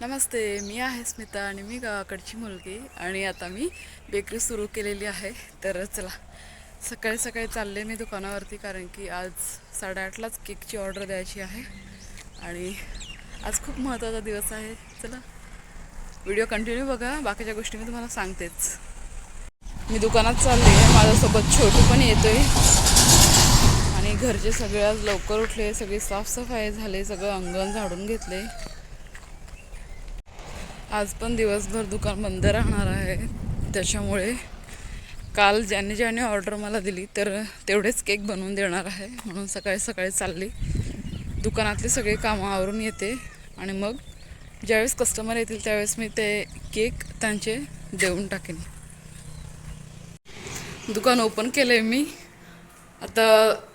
नमस्ते मी आहे स्मिता आणि मी गावाकडची मुलगी आणि आता मी बेकरी सुरू केलेली आहे. तर चला सकाळी सकाळी चालले मी दुकानावरती कारण की आज साडेआठलाच केकची ऑर्डर द्यायची आहे. आणि आज खूप महत्त्वाचा दिवस आहे. चला व्हिडिओ कंटिन्यू बघा बाकीच्या गोष्टी मी तुम्हाला सांगतेच. मी दुकानात चालले माझ्यासोबत छोटू पण येतोय. आणि घरचे सगळे आज लवकर उठले सगळी साफसफाई झाली सगळं अंगण झाडून घेतले. आज पण दिवसभर दुकान बंद राहणार आहे. त्याच्यामुळे काल ज्याने ज्याने ऑर्डर मला दिली तर तेवढेच केक बनवून देणार आहे. म्हणून सकाळी सकाळी चालली. दुकानातली सगळी कामं आवरून येते. आणि मग ज्यावेळेस कस्टमर येतील त्यावेळेस मी ते केक त्यांचे देऊन टाकेन. दुकान ओपन केलं आहे मी. आता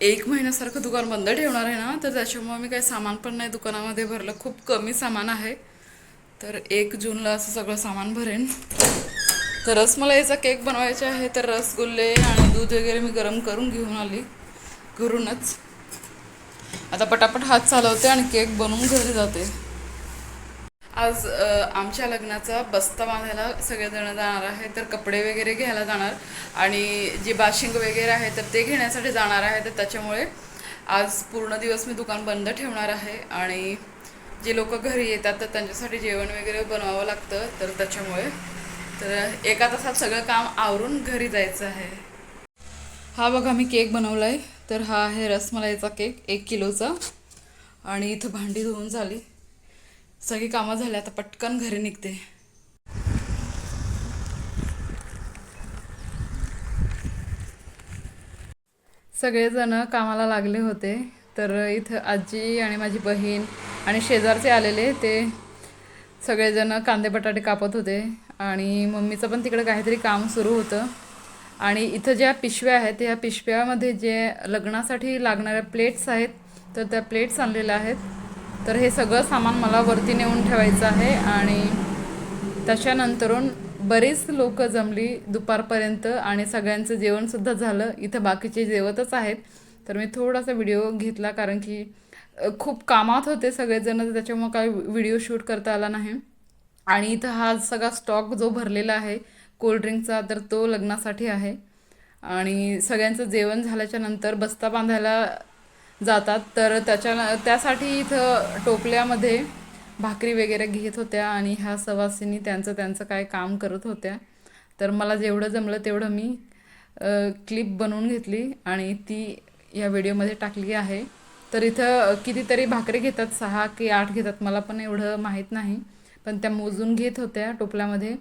एक महिन्यासारखं दुकान बंद ठेवणार आहे ना तर त्याच्यामुळे मी काही सामान पण नाही दुकानामध्ये भरलं. खूप कमी सामान आहे. तर एक जूनला असं सगळं सामान भरेन. तर याचा केक बनवायचा आहे तर रसगुल्ले आणि दूध वगैरे मी गरम करून घेऊन आली. घरूनच. आता पटापट हात चालवते आणि केक बनवून घरी जाते. आज आमच्या लग्नाचा बस्ता बांधायला सगळेजण जाणार आहे तर कपडे वगैरे घ्यायला जाणार. आणि जे बाशिंग वगैरे आहे तर ते घेण्यासाठी जाणार आहे तर त्याच्यामुळे आज पूर्ण दिवस मी दुकान बंद ठेवणार आहे. आणि जे लोक घरी येतात तर त्यांच्यासाठी जेवण वगैरे बनवावं लागतं तर त्याच्यामुळे. तर एका तासात सगळं काम आवरून घरी जायचं आहे. हा बघा मी केक बनवला आहे तर हा आहे रसमलाईचा केक एक किलोचा. आणि इथं भांडी धुवून झाली. सगळी कामं झाली आता पटकन घरी निघते. सगळेजण कामाला लागले होते. तर इथं आजी आणि माझी बहीण आणि शेजारचे आलेले ते सगळेजण कांदे बटाटे कापत होते. आणि मम्मीचं पण तिकडे काहीतरी काम सुरू होतं. आणि इथं ज्या पिशव्या आहेत ह्या पिशव्यामध्ये जे लग्नासाठी लागणाऱ्या प्लेट्स आहेत तर त्या प्लेट्स आणलेल्या आहेत. तर हे सगळं सामान मला वरती नेऊन ठेवायचं आहे आणि त्याच्यानंतरून बरीच लोक जमली दुपारपर्यंत आणि सगळ्यांचं जेवणसुद्धा झालं. इथं बाकीचे जेवतच आहेत. तर मी थोडासा व्हिडिओ घेतला कारण की खूप कामात होते सगळेजण त्याच्यामुळं त्याच्यामुळे काही व्हिडिओ शूट करता आला नाही. आणि इथं हा सगळा स्टॉक जो भरलेला आहे कोल्ड्रिंकचा तर तो लग्नासाठी आहे. आणि सगळ्यांचं जेवण झाल्याच्यानंतर बस्ता बांधायला जातात. तर त्याच्या त्यासाठी इथं टोपल्यामध्ये भाकरी वगैरे घेत होत्या आणि ह्या सवासींनी त्यांचं त्यांचं काय काम करत होत्या. तर मला जेवढं जमलं तेवढं मी क्लिप बनवून घेतली आणि ती या व्हिडिओमध्ये टाकली आहे. तर इथं कितीतरी भाकरी घेतात सहा की आठ घेतात मला पण एवढं माहीत नाही. पण त्या मोजून घेत होत्या टोपल्यामध्ये.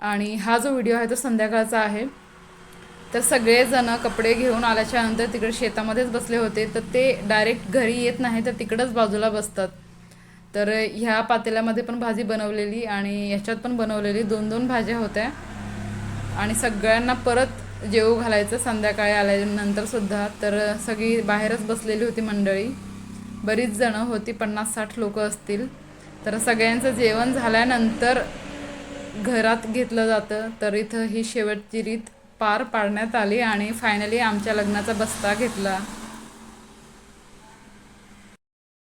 आणि हा जो व्हिडिओ आहे तो संध्याकाळचा आहे. तर सगळेजण कपडे घेऊन आल्याच्यानंतर तिकडे शेतामध्येच बसले होते. तर ते डायरेक्ट घरी येत नाही तर तिकडंच बाजूला बसतात. तर ह्या पातेल्यामध्ये पण भाजी बनवलेली आणि ह्याच्यात पण बनवलेली दोन दोन भाज्या होत्या. आणि सगळ्यांना परत जेवू घालायचं संध्याकाळी आल्यानंतर सुद्धा. तर सगळी बाहेरच बसलेली होती मंडळी. बरीच जणं होती पन्नास साठ लोक असतील. तर सगळ्यांचं जेवण झाल्यानंतर घरात घेतलं जातं. तर इथं ही शेवटची रीत पार पाडण्यात आली आणि फायनली आमच्या लग्नाचा बस्ता घेतला.